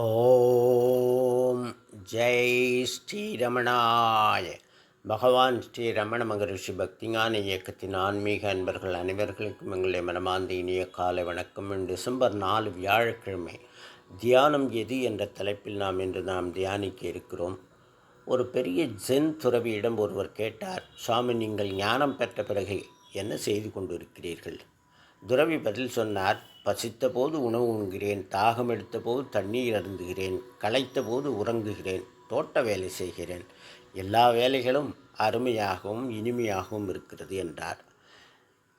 ஓம் ஜெய் ஸ்ரீரமணாய். பகவான் ஸ்ரீ ரமண மகரிஷி பக்திஞான இயக்கத்தின் ஆன்மீக அன்பர்கள் அனைவர்களுக்கும் எங்களுடைய மனமார்ந்த இனிய காலை வணக்கம். டிசம்பர் நாலு வியாழக்கிழமை தியானம் எது என்ற தலைப்பில் நாம் இன்று நாம் தியானிக்க இருக்கிறோம். ஒரு பெரிய ஜென் துறவியிடம் ஒருவர் கேட்டார் சுவாமி நீங்கள் ஞானம் பெற்ற பிறகு என்ன செய்து கொண்டிருக்கிறீர்கள்? துறவி பதில் சொன்னார் பசித்த போது உணவு உண்கிறேன் தாகம் எடுத்தபோது தண்ணீர் அருந்துகிறேன் களைத்தபோது உறங்குகிறேன் தோட்ட வேலை செய்கிறேன். எல்லா வேலைகளும் அருமையாகவும் இனிமையாகவும் இருக்கிறது என்றார்.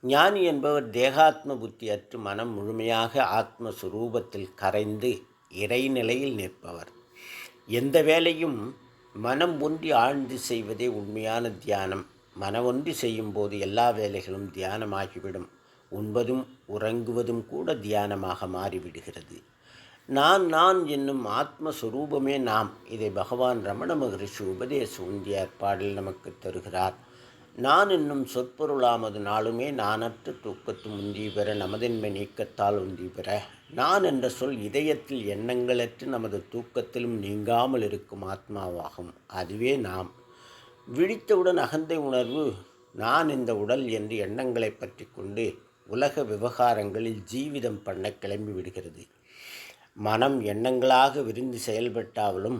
ஞானி என்பவர் தேகாத்ம புத்தி அற்று மனம் முழுமையாக ஆத்மஸ்வரூபத்தில் கரைந்து இறைநிலையில் நிற்பவர். எந்த வேலையும் மனம் ஒன்றி ஆழ்ந்து செய்வதே உண்மையான தியானம். மனம் ஒன்றி செய்யும்போது எல்லா வேலைகளும் தியானமாகிவிடும். உண்பதும் உறங்குவதும் கூட தியானமாக மாறிவிடுகிறது. நான் நான் என்னும் ஆத்மஸ்வரூபமே நாம். இதை பகவான் ரமண மகரிஷி உபதேச உந்தியார் பாடல் நமக்கு தருகிறார். நான் என்னும் சொற்பொருளாமது நாளுமே நானற்ற தூக்கத்து முந்தி பெற நமதென்மை நீக்கத்தால் உந்தி பெற. நான் என்ற சொல் இதயத்தில் எண்ணங்களற்று நமது தூக்கத்திலும் நீங்காமல் இருக்கும் ஆத்மாவாகும். அதுவே நாம். விழித்தவுடன் அகந்தை உணர்வு நான் இந்த உடல் என்று எண்ணங்களை பற்றி கொண்டு உலக விவகாரங்களில் ஜீவிதம் பண்ண கிளம்பி விடுகிறது. மனம் எண்ணங்களாக விரிந்து செயல்பட்டாலும்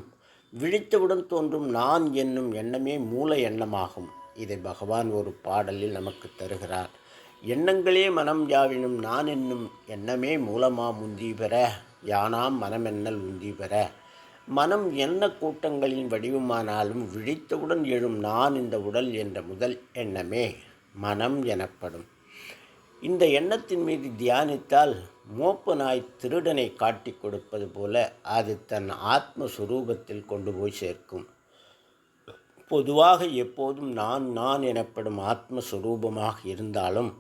விழித்தவுடன் தோன்றும் நான் என்னும் எண்ணமே மூல எண்ணமாகும். இதை பகவான் ஒரு பாடலில் நமக்கு தருகிறார். எண்ணங்களே மனம் யாவினும் நான் என்னும் எண்ணமே மூலமா முந்தி பெற யானாம் மனமென்னல் உந்தி பெற. மனம் என்ன கூட்டங்களின் வடிவமானாலும் விழித்தவுடன் எழும் நான் இந்த உடல் என்ற முதல் எண்ணமே மனம் எனப்படும். இந்த எண்ணத்தின் மீது தியானித்தால் மோப்ப நாய் திருடனை காட்டி கொடுப்பது போல அது தன் ஆத்மஸ்வரூபத்தில் கொண்டு போய் சேர்க்கும். பொதுவாக எப்போதும் நான் நான் எனப்படும் ஆத்மஸ்வரூபமாக இருந்தாலும்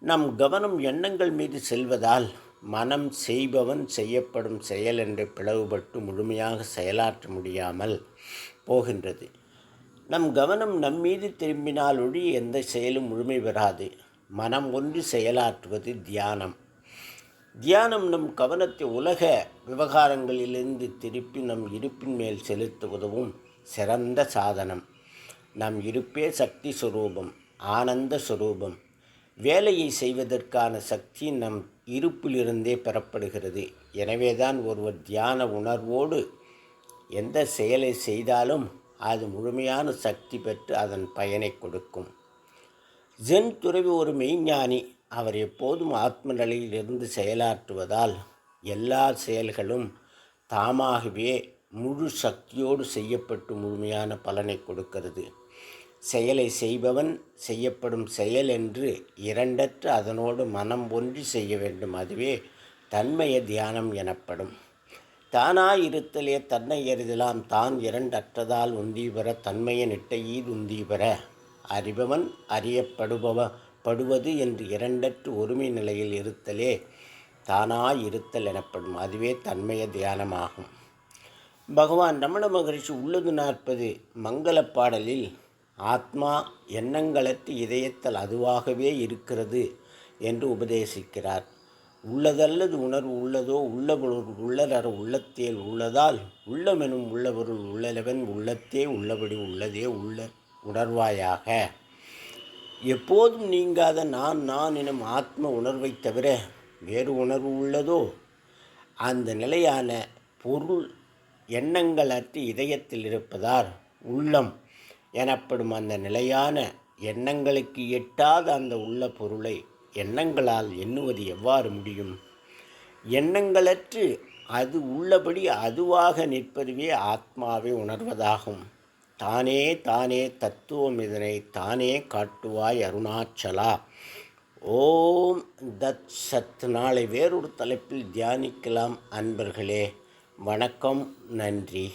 நம் கவனம் எண்ணங்கள் மீது செல்வதால் மனம் செய்பவன் செய்யப்படும் செயல் என்று பிளவுபட்டு முழுமையாக செயலாற்ற முடியாமல் போகின்றது. நம் கவனம் நம்மீது திரும்பினால் ஒழி எந்த செயலும் முழுமை பெறாது. மனம் ஒன்று செயலாற்றுவது தியானம். தியானம் நம் கவனத்தை உலக விவகாரங்களிலிருந்து திருப்பி நம் இருப்பின் மேல் செலுத்துவதும் உதவும் சிறந்த சாதனம். நம் இருப்பே சக்தி சுரூபம் ஆனந்த சுரூபம். வேலையை செய்வதற்கான சக்தி நம் இருப்பிலிருந்தே பெறப்படுகிறது. எனவேதான் ஒருவர் தியான உணர்வோடு எந்த செயலை செய்தாலும் அது முழுமையான சக்தி பெற்று அதன் பயனை கொடுக்கும். ஜென் துறவி ஒரு மெய்ஞானி. அவர் எப்போதும் ஆத்ம நிலையில் இருந்து செயலாற்றுவதால் எல்லா செயல்களும் தாமாகவே முழு சக்தியோடு செய்யப்பட்டு முழுமையான பலனை கொடுக்கிறது. செயலை செய்பவன் செய்யப்படும் செயல் என்று இரண்டற்று அதனோடு மனம் ஒன்றி செய்ய வேண்டும். அதுவே தன்மய தியானம் எனப்படும். தானாயிருத்தலே தன்னை எறிதலாம். தான் இரண்டற்றதால் உந்தி பெற தன்மைய நிட்டையீது உந்தி பெற அறிபவன் அறியப்படுபவ படுவது என்று இரண்டற்று ஒருமை நிலையில் இருத்தலே தானாய் இருத்தல் எனப்படும். அதுவே தன்மய தியானமாகும். பகவான் ரமண மகரிஷி உள்ளது நாற்பது மங்கள பாடலில் ஆத்மா எண்ணங்களற்று இதயத்தல் அதுவாகவே இருக்கிறது என்று உபதேசிக்கிறார். உள்ளதல்லது உணர்வு உள்ளதோ உள்ளபொருள் உள்ளரர் உள்ளத்தேல் உள்ளதால் உள்ளமெனும் உள்ளவருள் உள்ளலவன் உள்ளத்தே உள்ளபடி உள்ளதே உள்ள உணர்வாயாக. எப்போதும் நீங்காத நான் நான் எனும் ஆத்ம உணர்வை தவிர வேறு உணர்வு உள்ளதோ? அந்த நிலையான பொருள் எண்ணங்கள் அற்று இதயத்தில் இருப்பதால் உள்ளம் எனப்படும் அந்த நிலையான எண்ணங்களுக்கு எட்டாத அந்த உள்ள பொருளை எண்ணங்களால் எண்ணுவது எவ்வாறு முடியும்? எண்ணங்களற்று அது உள்ளபடி அதுவாக நிற்பதுவே ஆத்மாவை உணர்வதாகும். தானே தானே தத்துவம் இதனை தானே காட்டுவாய் அருணாச்சலா. ஓம் தத் சத். நாளை வேறொரு தலைப்பில் தியானிக்கலாம் அன்பர்களே. வணக்கம் நன்றி.